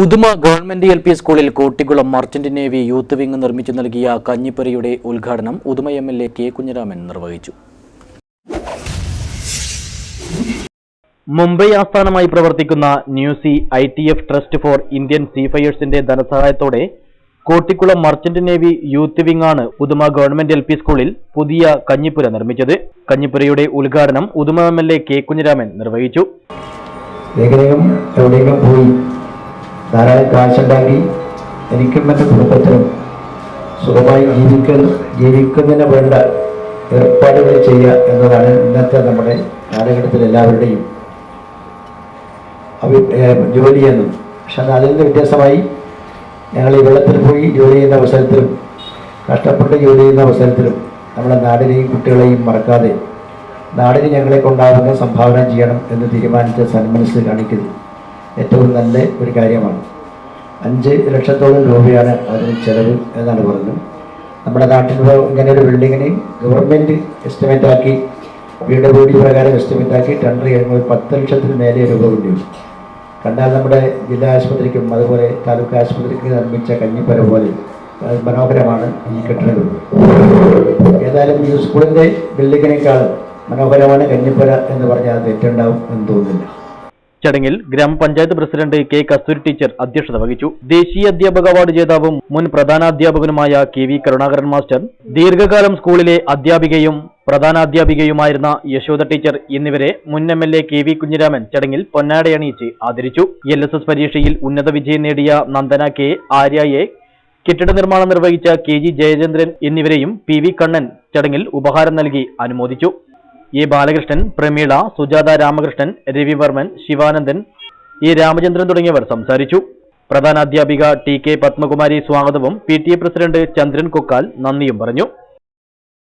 Uduma government L P സ്കൂളിൽ Kottikulam merchant navy youth wing നിർമ്മിച്ചു നൽകിയ കഞ്ഞിപ്പുരയുടെ ഉദ്ഘാടനം Uduma M L A K Kunhiraman നിർവഹിച്ചു. മുംബൈ ആസ്ഥാനമായി പ്രവർത്തിക്കുന്ന NUSI I T F trust for Indian സീഫയേഴ്സിന്റെ ധനസഹായത്തോടെ Kottikulam merchant navy youth wing ആണ് ഉദുമ ഗവൺമെന്റ് എൽ പി സ്കൂളിൽ പുതിയ കഞ്ഞിപ്പുര നിർമ്മിച്ചത്. കഞ്ഞിപ്പുരയുടെ ഉദ്ഘാടനം Uduma M L A K Kunhiraman നിർവഹിച്ചു. ധാരാളം കാശുണ്ടാക്കി എനിക്കും എന്റെ കുടുംബത്തിനും സുഖമായി ജീവിക്കുന്ന ജീവിക്കുന്നതിന് വേണ്ട ഏർപ്പാടുകൾ ചെയ്യുക എന്നതാണ് ഇന്നത്തെ നമ്മുടെ കാലഘട്ടത്തിൽ എല്ലാവരുടെയും ജോലി എന്നും. പക്ഷെ അത് അതിൽ നിന്ന് വ്യത്യാസമായി ഞങ്ങൾ ഈ വെള്ളത്തിൽ പോയി ജോലി ചെയ്യുന്ന അവസരത്തിലും കഷ്ടപ്പെട്ട് ജോലി ചെയ്യുന്ന അവസരത്തിലും നമ്മുടെ നാടിനെയും കുട്ടികളെയും മറക്കാതെ നാടിന് ഞങ്ങളെ കൊണ്ടാവുന്ന സംഭാവന ചെയ്യണം എന്ന് തീരുമാനിച്ച സന്മനസ് കാണിക്കുന്നത് ഏറ്റവും നല്ല ഒരു കാര്യമാണ്. അഞ്ച് ലക്ഷത്തോളം രൂപയാണ് അതിന് ചെലവ് എന്നാണ് പറഞ്ഞത്. നമ്മുടെ നാട്ടിൽ ഇങ്ങനെ ഒരു ബിൽഡിങ്ങിന് ഗവൺമെന്റ് എസ്റ്റിമേറ്റ് ആക്കി വീട് വീട് പ്രകാരം എസ്റ്റിമേറ്റ് ആക്കി ടെൻഡർ ചെയ്യുമ്പോൾ പത്ത് ലക്ഷത്തിന് മേലെ രൂപ വേണ്ടി വരും കണ്ടാൽ നമ്മുടെ ജില്ലാ ആശുപത്രിക്കും അതുപോലെ താലൂക്ക് ആശുപത്രിക്ക് നിർമ്മിച്ച കഞ്ഞിപ്പര പോലെ മനോഹരമാണ് ഈ കെട്ടിടങ്ങൾ ഏതായാലും ഈ സ്കൂളിന്റെ ബിൽഡിങ്ങിനേക്കാളും മനോഹരമാണ് കഞ്ഞിപ്പര എന്ന് പറഞ്ഞാൽ തെറ്റുണ്ടാവും എന്ന് തോന്നുന്നില്ല. ചടങ്ങിൽ ഗ്രാമപഞ്ചായത്ത് പ്രസിഡന്റ് കെ കസ്തൂരി ടീച്ചർ അധ്യക്ഷത വഹിച്ചു. ദേശീയ അധ്യാപക അവാർഡ് ജേതാവും മുൻ പ്രധാനാധ്യാപകനുമായ കെ വി കരുണാകരൻ മാസ്റ്റർ ദീർഘകാലം സ്കൂളിലെ അധ്യാപികയും പ്രധാനാധ്യാപികയുമായിരുന്ന യശോദ ടീച്ചർ എന്നിവരെ മുൻ M L A K V Kunhiraman ചടങ്ങിൽ പൊന്നാടയണിയിച്ച് ആദരിച്ചു. എൽ എസ് എസ് പരീക്ഷയിൽ ഉന്നത വിജയം നേടിയ നന്ദന കെ ആര്യയെ കെട്ടിട നിർമ്മാണം നിർവഹിച്ച കെ ജി ജയചന്ദ്രൻ എന്നിവരെയും പി വി കണ്ണൻ ചടങ്ങിൽ ഉപഹാരം നൽകി അനുമോദിച്ചു. എ ബാലകൃഷ്ണൻ പ്രമീള സുജാത രാമകൃഷ്ണൻ രവിവർമ്മൻ ശിവാനന്ദൻ ഇ രാമചന്ദ്രൻ തുടങ്ങിയവർ സംസാരിച്ചു. പ്രധാനാധ്യാപിക ടി കെ പത്മകുമാരി സ്വാഗതവും P T A president Chandran Kokkal നന്ദിയും പറഞ്ഞു.